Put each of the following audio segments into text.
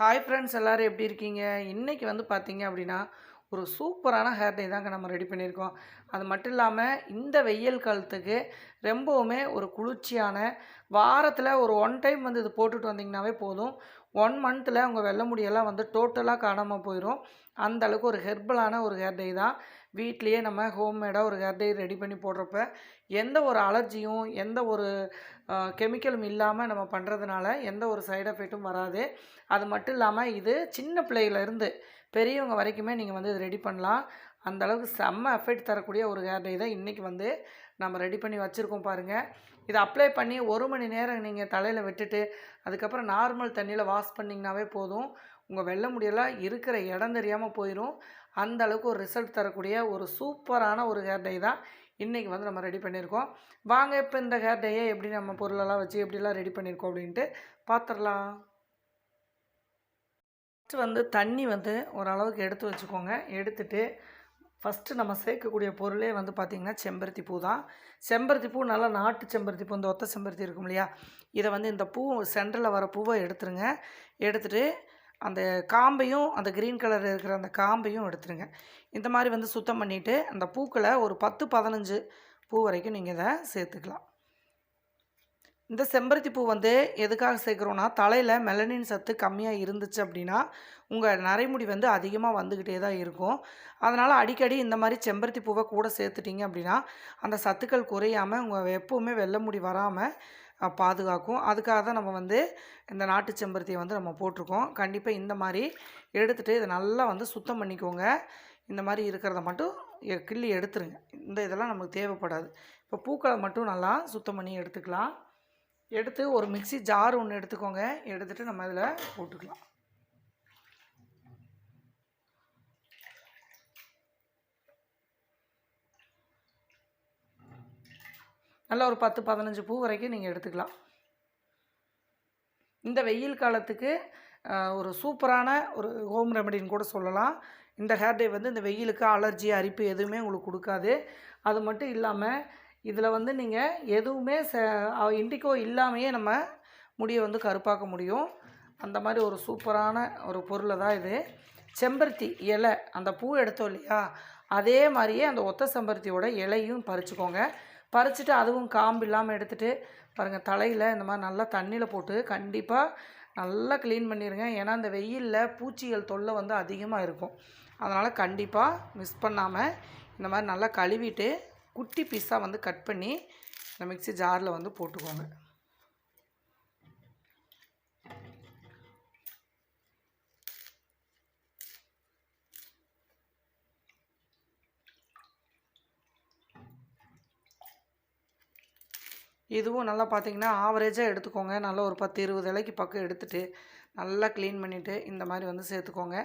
Hi friends எல்லோரும் எப்படி இருக்கீங்க? இன்றைக்கி வந்து பார்த்தீங்க அப்படின்னா ஒரு சூப்பரான ஹேர் டை தாங்க நம்ம ரெடி பண்ணியிருக்கோம். அது மட்டும் இல்லாமல் இந்த வெயில் காலத்துக்கு ரொம்பவுமே ஒரு குளிர்ச்சியான வாரத்தில் ஒரு ஒன் டைம் வந்து இது போட்டுட்டு வந்தீங்கன்னாவே போதும். ஒன் மந்த்தில் உங்கள் வெள்ளை முடியெல்லாம் வந்து டோட்டலாக காணாமல் போயிடும் அந்த அளவுக்கு ஒரு ஹெர்பலான ஒரு ஹேர் டை தான். வீட்லேயே நம்ம ஹோம்மேடாக ஒரு ஹேர் டை ரெடி பண்ணி போடுறப்ப எந்த ஒரு அலர்ஜியும் எந்த ஒரு கெமிக்கலும் இல்லாமல் நம்ம பண்ணுறதுனால எந்த ஒரு சைடு எஃபெக்ட்டும் வராது. அது மட்டும் இல்லாமல் இது சின்ன பிள்ளையிலேருந்து பெரியவங்க வரைக்குமே நீங்கள் வந்து இது ரெடி பண்ணலாம். அந்த அளவுக்கு செம்ம எஃபெக்ட் தரக்கூடிய ஒரு ஹேர் டை தான் இன்றைக்கி வந்து நம்ம ரெடி பண்ணி வச்சுருக்கோம் பாருங்கள் இதை அப்ளை பண்ணி ஒரு மணி நேரம் நீங்கள் தலையில் விட்டுட்டு அதுக்கப்புறம் நார்மல் தண்ணியில் வாஷ் பண்ணிங்கனாவே போதும். உங்கள் வெள்ளை முடியெல்லாம் இருக்கிற இடம் தெரியாமல் போயிடும் அந்த அளவுக்கு ஒரு ரிசல்ட் தரக்கூடிய ஒரு சூப்பரான ஒரு ஹேர் டை தான் இன்றைக்கி வந்து நம்ம ரெடி பண்ணியிருக்கோம். வாங்க இப்போ இந்த ஹேர் டையை எப்படி நம்ம பொருளெல்லாம் வச்சு எப்படிலாம் ரெடி பண்ணியிருக்கோம் அப்படின்ட்டு பார்த்துடலாம் ஃபஸ்ட்டு வந்து தண்ணி வந்து ஓரளவுக்கு எடுத்து வச்சுக்கோங்க. எடுத்துட்டு ஃபஸ்ட்டு நம்ம சேர்க்கக்கூடிய பொருளே வந்து பார்த்திங்கன்னா செம்பருத்தி பூ தான். செம்பருத்தி பூ நல்லா நாட்டு செம்பருத்தி பூ இந்த ஒத்த செம்பருத்தி இருக்கும் இல்லையா? இதை வந்து இந்த பூ சென்டரில் வர பூவை எடுத்துருங்க. எடுத்துகிட்டு அந்த காம்பையும் அந்த க்ரீன் கலர் இருக்கிற அந்த காம்பையும் எடுத்துருங்க. இந்த மாதிரி வந்து சுத்தம் பண்ணிவிட்டு அந்த பூக்களை ஒரு பத்து பதினஞ்சு பூ வரைக்கும் நீங்கள் இதை சேர்த்துக்கலாம். இந்த செம்பருத்தி பூ வந்து எதுக்காக சேர்க்குறோன்னா தலையில் மெலனின் சத்து கம்மியாக இருந்துச்சு அப்படின்னா உங்கள் நரைமுடி வந்து அதிகமாக வந்துக்கிட்டே தான் இருக்கும். அதனால் அடிக்கடி இந்த மாதிரி செம்பருத்தி பூவை கூட சேர்த்துட்டிங்க அப்படின்னா அந்த சத்துக்கள் குறையாமல் உங்கள் எப்போவுமே வெள்ளை முடி வராமல் பாதுகாக்கும். அதுக்காக தான் நம்ம வந்து இந்த நாட்டு செம்பருத்தியை வந்து நம்ம போட்டிருக்கோம். கண்டிப்பாக இந்த மாதிரி எடுத்துகிட்டு இதை நல்லா வந்து சுத்தம் பண்ணிக்கோங்க. இந்த மாதிரி இருக்கிறத மட்டும் கிள்ளி எடுத்துருங்க. இந்த இதெல்லாம் நமக்கு தேவைப்படாது. இப்போ பூக்களை மட்டும் நல்லா சுத்தம் பண்ணி எடுத்துக்கலாம். எடுத்து ஒரு மிக்சி ஜார் ஒன்று எடுத்துக்கோங்க. எடுத்துகிட்டு நம்ம இதில் போட்டுக்கலாம். நல்லா ஒரு பத்து பதினஞ்சு பூ வரைக்கும் நீங்கள் எடுத்துக்கலாம். இந்த வெயில் காலத்துக்கு ஒரு சூப்பரான ஒரு ஹோம் ரெமடின்னு கூட சொல்லலாம். இந்த ஹேர் டே வந்து இந்த வெயிலுக்கு அலர்ஜி அரிப்பு எதுவுமே உங்களுக்கு கொடுக்காது. அது மட்டும் இல்லாமல் இதில் வந்து நீங்கள் எதுவுமே ச இண்டிகோ இல்லாமையே நம்ம முடியை வந்து கருப்பாக்க முடியும். அந்த மாதிரி ஒரு சூப்பரான ஒரு பொருளை தான் இது. செம்பருத்தி இலை அந்த பூ எடுத்தோம் இல்லையா? அதே மாதிரியே அந்த ஒத்த செம்பருத்தியோட இலையும் பறிச்சுக்கோங்க. பறிச்சுட்டு அதுவும் காம்பு இல்லாமல் எடுத்துகிட்டு பாருங்கள் தலையில் இந்த மாதிரி நல்லா தண்ணியில் போட்டு கண்டிப்பாக நல்லா க்ளீன் பண்ணிடுங்க ஏன்னா இந்த வெயிலில் பூச்சிகள் தொல்லை வந்து அதிகமாக இருக்கும். அதனால் கண்டிப்பாக மிஸ் பண்ணாமல் இந்த மாதிரி நல்லா கழுவிட்டு குட்டி பீஸாக வந்து கட் பண்ணி இந்த மிக்சி ஜாரில் வந்து போட்டுக்கோங்க. இதுவும் நல்லா பார்த்தீங்கன்னா ஆவரேஜாக எடுத்துக்கோங்க. நல்லா ஒரு பத்து இருபது இலைக்கு பக்கம் எடுத்துகிட்டு நல்லா க்ளீன் பண்ணிவிட்டு இந்த மாதிரி வந்து சேர்த்துக்கோங்க.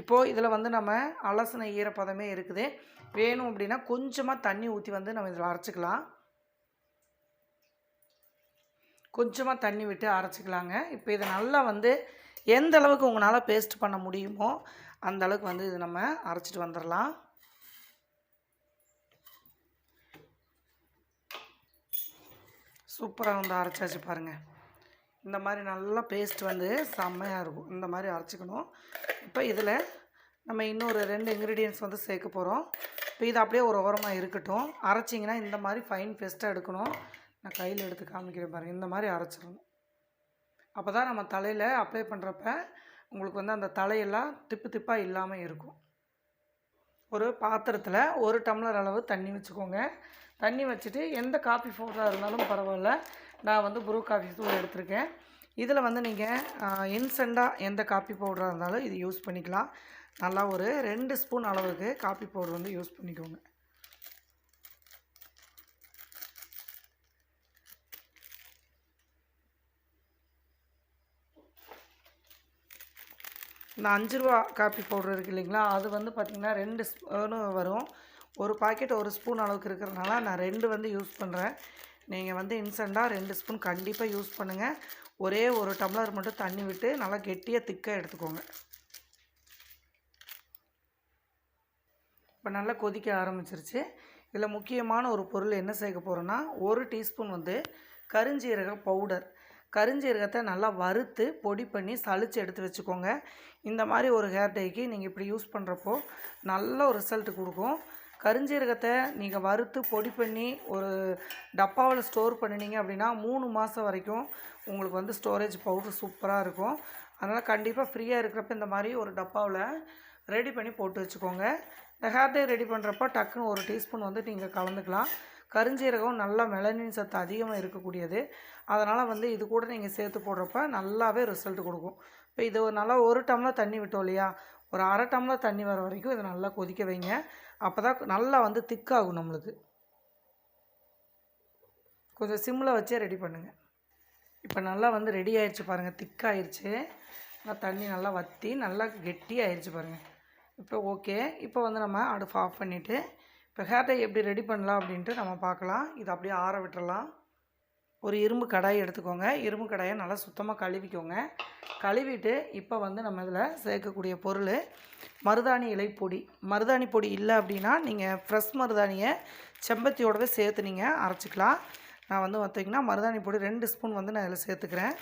இப்போது இதில் வந்து நம்ம அலசின ஈரப்பதமே இருக்குது. வேணும் அப்படின்னா கொஞ்சமாக தண்ணி ஊற்றி வந்து நம்ம இதில் அரைச்சிக்கலாம். கொஞ்சமாக தண்ணி விட்டு அரைச்சிக்கலாங்க. இப்போ இதை நல்லா வந்து எந்த அளவுக்கு உங்களால் பேஸ்ட் பண்ண முடியுமோ அந்த அளவுக்கு வந்து இது நம்ம அரைச்சிட்டு வந்துடலாம் சூப்பராக வந்து அரைச்சாச்சு பாருங்கள் இந்த மாதிரி நல்லா பேஸ்ட் வந்து செம்மையாக இருக்கும். இந்த மாதிரி அரைச்சிக்கணும். இப்போ இதில் நம்ம இன்னொரு ரெண்டு இன்க்ரீடியன்ஸ் வந்து சேர்க்க போகிறோம் இப்போ இது அப்படியே ஒரு ஓரமாக இருக்கட்டும். அரைச்சிங்கன்னா இந்த மாதிரி ஃபைன் பேஸ்ட்டாக எடுக்கணும். நான் கையில் எடுத்து காமிக்கிறேன் பாருங்கள் இந்த மாதிரி அரைச்சிடணும். அப்போ தான் நம்ம தலையில் அப்ளை பண்ணுறப்ப உங்களுக்கு வந்து அந்த தலையெல்லாம் திப்பு திப்பாக இல்லாமல் இருக்கும். ஒரு பாத்திரத்தில் ஒரு டம்ளர் அளவு தண்ணி வச்சுக்கோங்க. தண்ணி வச்சுட்டு எந்த காஃபி பவுடராக இருந்தாலும் பரவாயில்ல. நான் வந்து ப்ரூ காஃபி தூள் எடுத்திருக்கேன். இதில் வந்து நீங்கள் இன்ஸ்டண்ட்டாக எந்த காஃபி பவுடராக இருந்தாலும் இது யூஸ் பண்ணிக்கலாம். நல்லா ஒரு ரெண்டு ஸ்பூன் அளவுக்கு காஃபி பவுடர் வந்து யூஸ் பண்ணிக்கோங்க. இந்த அஞ்சு ரூபா காப்பி பவுடர் இருக்குது இல்லைங்களா? அது வந்து பார்த்திங்கன்னா ரெண்டு ஸ்பூனு வரும். ஒரு பாக்கெட் ஒரு ஸ்பூன் அளவுக்கு இருக்கிறதுனால நான் ரெண்டு வந்து யூஸ் பண்ணுறேன் நீங்கள் வந்து இன்ஸ்டண்ட்டாக ரெண்டு ஸ்பூன் கண்டிப்பாக யூஸ் பண்ணுங்கள் ஒரே ஒரு டம்ளர் மட்டும் தண்ணி விட்டு நல்லா கெட்டியாக திக்காக எடுத்துக்கோங்க. இப்போ நல்லா கொதிக்க ஆரம்பிச்சிருச்சு. இதில் முக்கியமான ஒரு பொருள் என்ன சேர்க்க போகிறோன்னா ஒரு டீஸ்பூன் வந்து கருஞ்சீரக பவுடர். கருஞ்சீரகத்தை நல்லா வறுத்து பொடி பண்ணி சளிச்சு எடுத்து வச்சுக்கோங்க. இந்த மாதிரி ஒரு ஹேர் டைக்கு நீங்கள் இப்படி யூஸ் பண்ணுறப்போ நல்ல ஒரு ரிசல்ட் கொடுக்கும். கருஞ்சீரகத்தை நீங்கள் வறுத்து பொடி பண்ணி ஒரு டப்பாவில் ஸ்டோர் பண்ணினீங்க அப்படின்னா மூணு மாதம் வரைக்கும் உங்களுக்கு வந்து ஸ்டோரேஜ் பவுடர் சூப்பராக இருக்கும். அதனால் கண்டிப்பாக ஃப்ரீயாக இருக்கிறப்ப இந்த மாதிரி ஒரு டப்பாவில் ரெடி பண்ணி போட்டு வச்சுக்கோங்க. இந்த ஹேர் டை ரெடி பண்ணுறப்போ டக்குன்னு ஒரு டீஸ்பூன் வந்து நீங்கள் கலந்துக்கலாம். கருஞ்சீரகம் நல்லா மெலனின் சத்து அதிகமாக இருக்கக்கூடியது. அதனால் வந்து இது கூட நீங்கள் சேர்த்து போடுறப்ப நல்லாவே ரிசல்ட் கொடுக்கும். இப்போ இது ஒரு நல்லா ஒரு டம்ளர் தண்ணி விட்டோம் இல்லையா? ஒரு அரை டம்ளர் தண்ணி வர வரைக்கும் இதை நல்லா கொதிக்க வைங்க. அப்போ தான் நல்லா வந்து திக்காகும் நம்மளுக்கு. கொஞ்சம் சிம்மில் வச்சே ரெடி பண்ணுங்கள் இப்போ நல்லா வந்து ரெடி ஆயிடுச்சு பாருங்கள் திக்காயிருச்சு நல்லா தண்ணி நல்லா வற்றி நல்லா கெட்டி ஆயிடுச்சு பாருங்கள் இப்போ ஓகே இப்போ வந்து நம்ம அடுப்பு ஆஃப் பண்ணிவிட்டு இப்போ ஹேர் டை எப்படி ரெடி பண்ணலாம் அப்படின்ட்டு நம்ம பார்க்கலாம். இதை அப்படியே ஆற விட்டுறலாம். ஒரு இரும்பு கடாய் எடுத்துக்கோங்க. இரும்பு கடாயை நல்லா சுத்தமாக கழுவிக்கோங்க. கழுவிட்டு இப்போ வந்து நம்ம இதில் சேர்க்கக்கூடிய பொருள் மருதாணி இலை பொடி. மருதாணி பொடி இல்லை அப்படின்னா நீங்கள் ஃப்ரெஷ் மருதாணியை செம்பத்தியோடவே சேர்த்து நீங்கள் அரைச்சிக்கலாம். நான் வந்து பார்த்திங்கன்னா மருதாணி பொடி ரெண்டு ஸ்பூன் வந்து நான் இதில் சேர்த்துக்கிறேன்.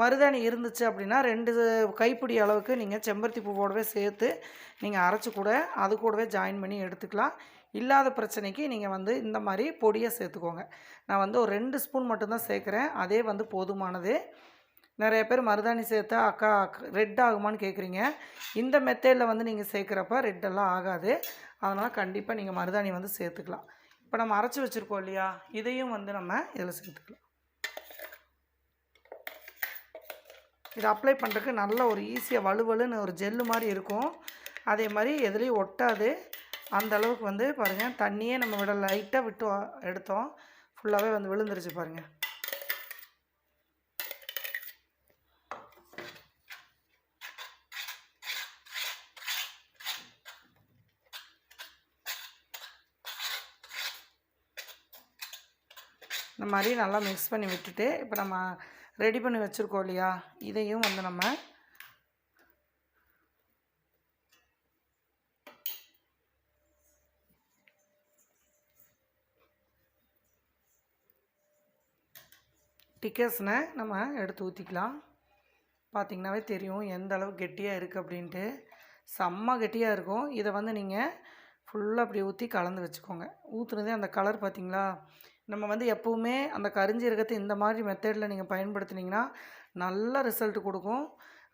மருதாணி இருந்துச்சு அப்படின்னா ரெண்டு கைப்பிடி அளவுக்கு நீங்கள் செம்பருத்தி பூவோடவே சேர்த்து நீங்கள் அரைச்சி கூட அது கூடவே ஜாயின் பண்ணி எடுத்துக்கலாம். இல்லாத பிரச்சனைக்கு நீங்கள் வந்து இந்த மாதிரி பொடியை சேர்த்துக்கோங்க. நான் வந்து ஒரு ரெண்டு ஸ்பூன் மட்டும்தான் சேர்க்குறேன். அதே வந்து போதுமானது. நிறைய பேர் மருதாணி சேர்த்தா அக்கா ரெட் ஆகுமான்னு கேட்குறீங்க இந்த மெத்தேடில் வந்து நீங்கள் சேர்க்குறப்ப ரெட்டெல்லாம் ஆகாது. அதனால் கண்டிப்பாக நீங்கள் மருதாணி வந்து சேர்த்துக்கலாம். இப்போ நம்ம அரைச்சி வச்சுருக்கோம் இல்லையா? இதையும் வந்து நம்ம இதில் சேர்த்துக்கலாம். இதை அப்ளை பண்ணுறதுக்கு நல்ல ஒரு ஈஸியாக வலுவலுன்னு ஒரு ஜெல்லு மாதிரி இருக்கும். அதே மாதிரி எதுலேயும் ஒட்டாது. அந்த அளவுக்கு வந்து பாருங்கள் தண்ணியே நம்ம விட லைட்டாக விட்டு எடுத்தோம். ஃபுல்லாகவே வந்து விழுந்துருச்சு பாருங்கள் இந்த மாதிரி நல்லா மிக்ஸ் பண்ணி விட்டுட்டு இப்போ நம்ம ரெடி பண்ணி வச்சுருக்கோம் இல்லையா? இதையும் வந்து நம்ம டிக்கர்ஸ்னை நம்ம எடுத்து ஊற்றிக்கலாம் பார்த்திங்கனாவே தெரியும் எந்த அளவு கெட்டியாக இருக்குது அப்படின்ட்டு. செம்ம கெட்டியாக இருக்கும். இதை வந்து நீங்கள் ஃபுல்லாக அப்படி ஊற்றி கலந்து வச்சுக்கோங்க. ஊற்றுனதே அந்த கலர் பார்த்திங்களா நம்ம வந்து எப்போவுமே அந்த கரிஞ்சீரகத்தை இந்த மாதிரி மெத்தடில் நீங்கள் பயன்படுத்துனீங்கன்னா நல்ல ரிசல்ட் கொடுக்கும்.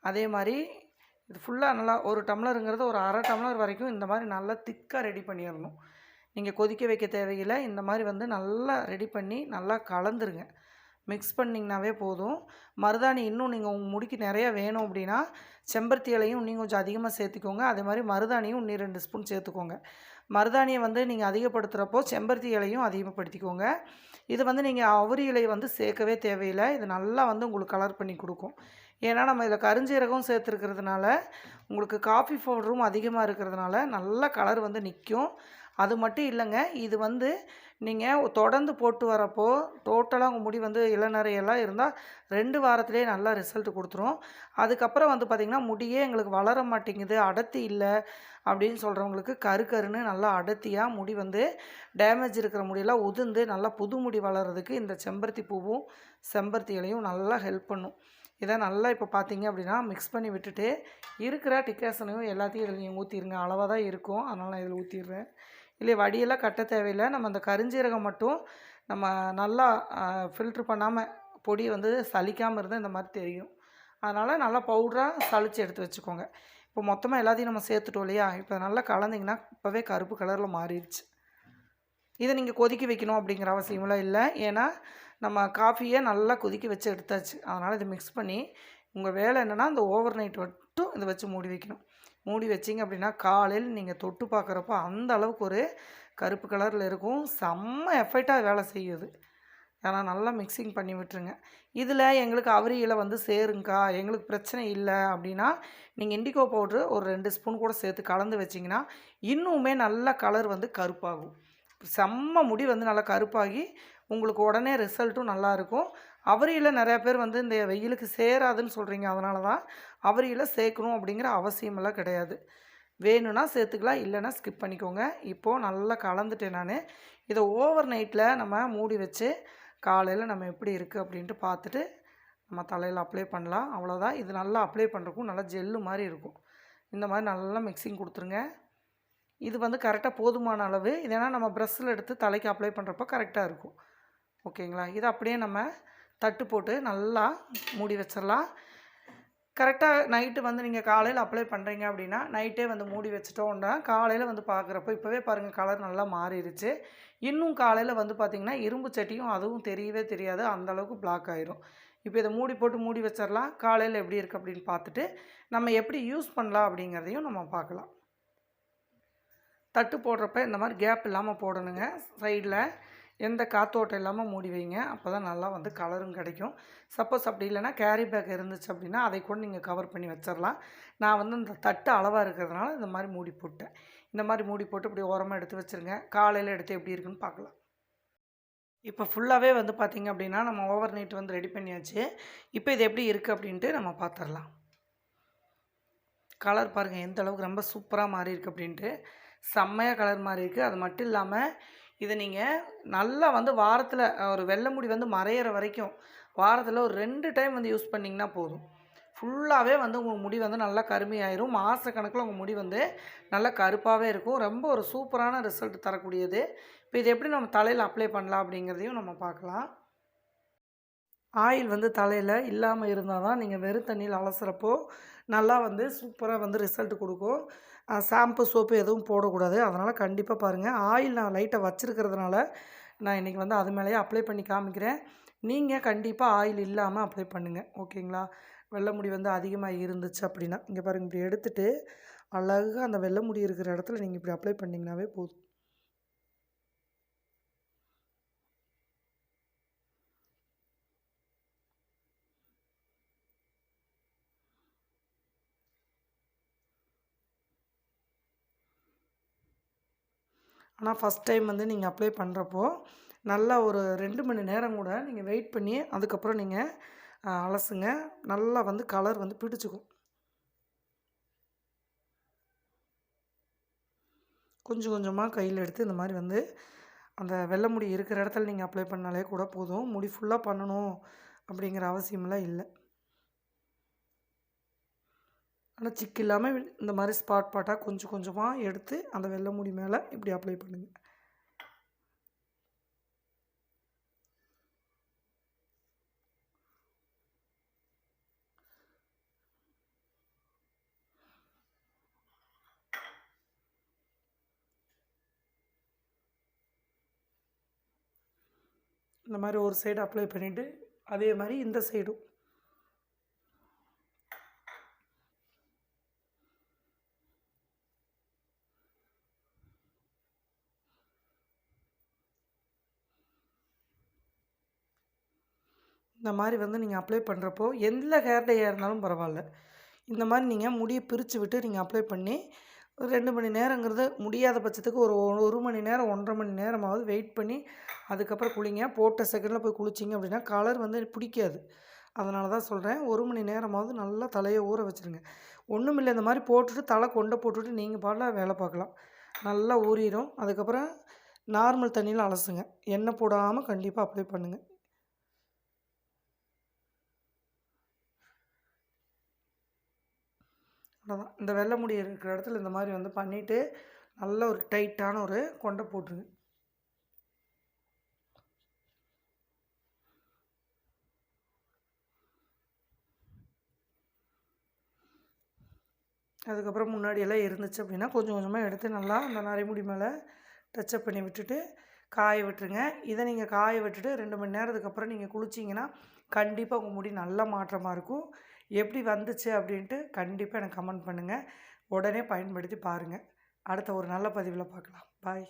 அதே மாதிரி இது ஃபுல்லாக நல்லா ஒரு டம்ளருங்கிறது ஒரு அரை டம்ளர் வரைக்கும் இந்த மாதிரி நல்லா திக்காக ரெடி பண்ணிடணும் நீங்கள் கொதிக்க வைக்க தேவையில்லை. இந்த மாதிரி வந்து நல்லா ரெடி பண்ணி நல்லா கலந்துருங்க. மிக்ஸ் பண்ணிங்கனாவே போதும். மருதாணி இன்னும் நீங்கள் உங்கள் முடிக்கு நிறைய வேணும் அப்படின்னா செம்பருத்தி இலையும் இன்னும் கொஞ்சம் அதிகமாக சேர்த்துக்கோங்க. அதே மாதிரி மருதாணியும் இன்னும் ரெண்டு ஸ்பூன் சேர்த்துக்கோங்க. மருதாணியை வந்து நீங்கள் அதிகப்படுத்துகிறப்போ செம்பருத்தி இலையும் அதிகப்படுத்திக்கோங்க. இது வந்து நீங்கள் அவரி இலை வந்து சேர்க்கவே தேவையில்லை. இது நல்லா வந்து உங்களுக்கு கலர் பண்ணி கொடுக்கும். ஏன்னா நம்ம இதில் கருஞ்சீரகம் சேர்த்துருக்கிறதுனால உங்களுக்கு காஃபி பவுடரும் அதிகமாக இருக்கிறதுனால நல்ல கலர் வந்து நிற்கும் அது மட்டும் இல்லைங்க. இது வந்து நீங்கள் தொடர்ந்து போட்டு வரப்போ டோட்டலாக உங்கள் முடி வந்து இளநரையெல்லாம் இருந்தால் ரெண்டு வாரத்திலே நல்லா ரிசல்ட் கொடுத்துரும். அதுக்கப்புறம் வந்து பார்த்திங்கன்னா முடியே எங்களுக்கு வளர மாட்டேங்குது அடர்த்தி இல்லை அப்படின்னு சொல்கிறவங்களுக்கு கரு கருன்னு நல்லா அடர்த்தியாக முடி வந்து டேமேஜ் இருக்கிற முடியெல்லாம் உதிர்ந்து நல்லா புது முடி வளர்கிறதுக்கு இந்த செம்பருத்தி பூவும் செம்பருத்தி இலையும் நல்லா ஹெல்ப் பண்ணும். இதை நல்லா இப்போ பார்த்தீங்க அப்படின்னா மிக்ஸ் பண்ணி விட்டுட்டு இருக்கிற டிக்காசனையும் எல்லாத்தையும் இதில் நீங்கள் ஊற்றிடுங்க அளவாக தான் இருக்கும். அதனால் நான் இதில் ஊற்றிடுறேன் இல்லை வடியெல்லாம் கட்ட தேவையில்லை. நம்ம அந்த கருஞ்சீரகம் மட்டும் நம்ம நல்லா ஃபில்ட்ரு பண்ணாமல் பொடி வந்து சலிக்காமல் இருந்தால் இந்த மாதிரி தெரியும். அதனால் நல்லா பவுடராக சளிச்சு எடுத்து வச்சுக்கோங்க. இப்போ மொத்தமாக எல்லாத்தையும் நம்ம சேர்த்துட்டோம் இல்லையா? இப்போ நல்லா கலந்திங்கன்னா இப்போவே கருப்பு கலரில் மாறிடுச்சு. இதை நீங்கள் கொதிக்க வைக்கணும் அப்படிங்கிற அவசியமெல்லாம் இல்லை. ஏன்னா நம்ம காஃபியை நல்லா கொதிக்க வச்சு எடுத்தாச்சு. அதனால் இதை மிக்ஸ் பண்ணி உங்கள் வேலை என்னென்னா அந்த ஓவர் நைட் மட்டும் இதை வச்சு மூடி வைக்கணும். மூடி வச்சிங்க அப்படின்னா காலையில் நீங்கள் தொட்டு பார்க்குறப்போ அந்த அளவுக்கு ஒரு கருப்பு கலரில் இருக்கும். செம்ம எஃபெக்டாக வேலை செய்யுது ஆனால் நல்லா மிக்சிங் பண்ணி விட்டுருங்க. இதில் எங்களுக்கு அவரியில் வந்து சேருங்கக்கா எங்களுக்கு பிரச்சனை இல்லை அப்படின்னா நீங்கள் இண்டிகோ பவுட்ரு ஒரு ரெண்டு ஸ்பூன் கூட சேர்த்து கலந்து வச்சிங்கன்னா இன்னுமே நல்ல கலர் வந்து கருப்பாகும். செம்ம முடி வந்து நல்லா கருப்பாகி உங்களுக்கு உடனே ரிசல்ட்டும் நல்லாயிருக்கும் அவரியில் நிறையா பேர் வந்து இந்த வெயிலுக்கு சேராதுன்னு சொல்கிறீங்க அதனால தான் அவரியில் சேர்க்கணும் அப்படிங்கிற அவசியமெல்லாம் கிடையாது. வேணும்னா சேர்த்துக்கலாம் இல்லைன்னா ஸ்கிப் பண்ணிக்கோங்க. இப்போது நல்லா கலந்துட்டேன் நான். இதை ஓவர் நைட்டில் நம்ம மூடி வச்சு காலையில் நம்ம எப்படி இருக்குது அப்படின்ட்டு பார்த்துட்டு நம்ம தலையில் அப்ளை பண்ணலாம். அவ்வளோதான் இது நல்லா அப்ளை பண்ணுறக்கும் நல்லா ஜெல்லு மாதிரி இருக்கும். இந்த மாதிரி நல்லா மிக்சிங் கொடுத்துருங்க. இது வந்து கரெக்டாக போதுமான அளவு. இதனால் நம்ம ப்ரெஷ்ஷில் எடுத்து தலைக்கு அப்ளை பண்ணுறப்போ கரெக்டாக இருக்கும். ஓகேங்களா இதை அப்படியே நம்ம தட்டு போட்டு நல்லா மூடி வச்சிடலாம். கரெக்டாக நைட்டு வந்து நீங்கள் காலையில் அப்ளை பண்ணுறீங்க அப்படின்னா நைட்டே வந்து மூடி வச்சிட்டோம்னா காலையில் வந்து பார்க்குறப்போ இப்போவே பாருங்கள் கலர் நல்லா மாறிடுச்சு. இன்னும் காலையில் வந்து பார்த்திங்கன்னா இரும்பு சட்டியும் அதுவும் தெரியவே தெரியாது. அந்தளவுக்கு பிளாக் ஆயிரும். இப்போ இதை மூடி போட்டு மூடி வச்சிடலாம். காலையில் எப்படி இருக்குது அப்படின்னு பார்த்துட்டு நம்ம எப்படி யூஸ் பண்ணலாம் அப்படிங்கிறதையும் நம்ம பார்க்கலாம். தட்டு போடுறப்ப இந்த மாதிரி கேப் இல்லாமல் போடணுங்க. சைடில் எந்த காத்தோட்டம் இல்லாமல் மூடி வைங்க. அப்போ தான் நல்லா வந்து கலரும் கிடைக்கும். சப்போஸ் அப்படி இல்லைன்னா கேரி பேக் இருந்துச்சு அப்படின்னா அதை கூட நீங்கள் கவர் பண்ணி வச்சிடலாம் நான் வந்து இந்த தட்டு அளவாக இருக்கிறதுனால இந்த மாதிரி மூடி போட்டேன். இந்த மாதிரி மூடி போட்டு இப்படி ஓரமாக எடுத்து வச்சுருங்க. காலையில் எடுத்து எப்படி இருக்குன்னு பார்க்கலாம். இப்போ ஃபுல்லாகவே வந்து பார்த்திங்க அப்படின்னா நம்ம ஓவர் நைட் வந்து ரெடி பண்ணியாச்சு. இப்போ இது எப்படி இருக்குது அப்படின்ட்டு நம்ம பார்த்துடலாம் கலர் பாருங்கள் எந்த அளவுக்கு ரொம்ப சூப்பராக மாறி இருக்குது அப்படின்ட்டு. செம்மையாக கலர் மாறி இருக்குது அது மட்டும் இல்லாமல் இதை நீங்கள் நல்லா வந்து வாரத்தில் ஒரு வெள்ளை முடி வந்து மறையிற வரைக்கும் வாரத்தில் ஒரு ரெண்டு டைம் வந்து யூஸ் பண்ணிங்கன்னா போதும். ஃபுல்லாகவே வந்து உங்கள் முடி வந்து நல்லா கருமையாயிரும். மாதக்கணக்கில் உங்கள் முடி வந்து நல்லா கருப்பாகவே இருக்கும். ரொம்ப ஒரு சூப்பரான ரிசல்ட் தரக்கூடியது. இப்போ இது எப்படி நம்ம தலையில் அப்ளை பண்ணலாம் அப்படிங்கிறதையும் நம்ம பார்க்கலாம். ஆயில் வந்து தலையில் இல்லாமல் இருந்தால் தான் நீங்கள் வெறும் தண்ணியில் அலசுகிறப்போ நல்லா வந்து சூப்பராக வந்து ரிசல்ட் கொடுக்கும். ஷாம்பு சோப்பு எதுவும் போடக்கூடாது. அதனால் கண்டிப்பாக பாருங்கள் ஆயில் நான் லைட்டாக வச்சுருக்கிறதுனால நான் இன்றைக்கி வந்து அது மேலேயே அப்ளை பண்ணி காமிக்கிறேன். நீங்கள் கண்டிப்பாக ஆயில் இல்லாமல் அப்ளை பண்ணுங்கள் ஓகேங்களா? வெள்ளை முடி வந்து அதிகமாக இருந்துச்சு அப்படின்னா இங்கே பாருங்கள் இப்படி எடுத்துகிட்டு அழகாக அந்த வெள்ளை முடி இருக்கிற இடத்துல நீங்கள் இப்படி அப்ளை பண்ணிங்கனாவே போதும். ஆனால் ஃபஸ்ட் டைம் வந்து நீங்கள் அப்ளை பண்ணுறப்போ நல்லா ஒரு ரெண்டு மணி நேரம் கூட நீங்கள் வெயிட் பண்ணி அதுக்கப்புறம் நீங்கள் அலசுங்க. நல்லா வந்து கலர் வந்து பிடிச்சிக்கும். கொஞ்சம் கொஞ்சமாக கையில் எடுத்து இந்த மாதிரி வந்து அந்த வெள்ளை முடி இருக்கிற இடத்துல நீங்கள் அப்ளை பண்ணாலே கூட போதும். முடி ஃபுல்லாக பண்ணணும் அப்படிங்கிற அவசியமெல்லாம் இல்லை. ஆனால் சிக்கு இல்லாமல் இந்த மாதிரி ஸ்பாட் பாட்டாக கொஞ்சம் கொஞ்சமாக எடுத்து அந்த வெள்ளை முடி மேலே இப்படி அப்ளை பண்ணுங்கள் இந்த மாதிரி ஒரு சைடு அப்ளை பண்ணிவிட்டு அதே மாதிரி இந்த சைடும் இந்த மாதிரி வந்து நீங்கள் அப்ளை பண்ணுறப்போ எந்த ஹேர் டையாக இருந்தாலும் பரவாயில்ல. இந்த மாதிரி நீங்கள் முடியை பிரித்து விட்டு நீங்கள் அப்ளை பண்ணி ஒரு ரெண்டு மணி நேரங்கிறது முடியாத பட்சத்துக்கு ஒரு ஒரு மணி நேரம் ஒன்றரை மணி நேரமாவது வெயிட் பண்ணி அதுக்கப்புறம் குளிங்க. போட்ட செகண்டில் போய் குளிச்சிங்க அப்படின்னா கலர் வந்து பிடிக்காது. அதனால தான் சொல்கிறேன் ஒரு மணி நேரமாவது நல்லா தலையை ஊற வச்சுருங்க. ஒன்றும் இல்லை இந்த மாதிரி போட்டுட்டு தலை கொண்டை போட்டுட்டு நீங்கள் பாடல வேலை பார்க்கலாம். நல்லா ஊறிடும் அதுக்கப்புறம் நார்மல் தண்ணியில் அலசுங்க. எண்ணெய் போடாமல் கண்டிப்பாக அப்ளை பண்ணுங்கள் அவ்வளோதான் இந்த வெள்ளை முடி இருக்கிற இடத்துல இந்த மாதிரி வந்து பண்ணிவிட்டு நல்ல ஒரு டைட்டான ஒரு கொண்டை போட்டுருங்க அதுக்கப்புறம் முன்னாடியெல்லாம் இருந்துச்சு அப்படின்னா கொஞ்சம் கொஞ்சமாக எடுத்து நல்லா அந்த நரைமுடி மேலே டச்சப் பண்ணி விட்டுட்டு காய விட்டுருங்க. இதை நீங்கள் காய விட்டுட்டு ரெண்டு மணி நேரத்துக்கு அப்புறம் நீங்கள் குளிச்சிங்கன்னா கண்டிப்பாக உங்கள் முடி நல்ல மாற்றமாக இருக்கும். எப்படி வந்துச்சு அப்படின்ட்டு கண்டிப்பாக எனக்கு கமெண்ட் பண்ணுங்கள் உடனே பயன்படுத்தி பாருங்கள் அடுத்த ஒரு நல்ல பதிவில் பார்க்கலாம் பாய்.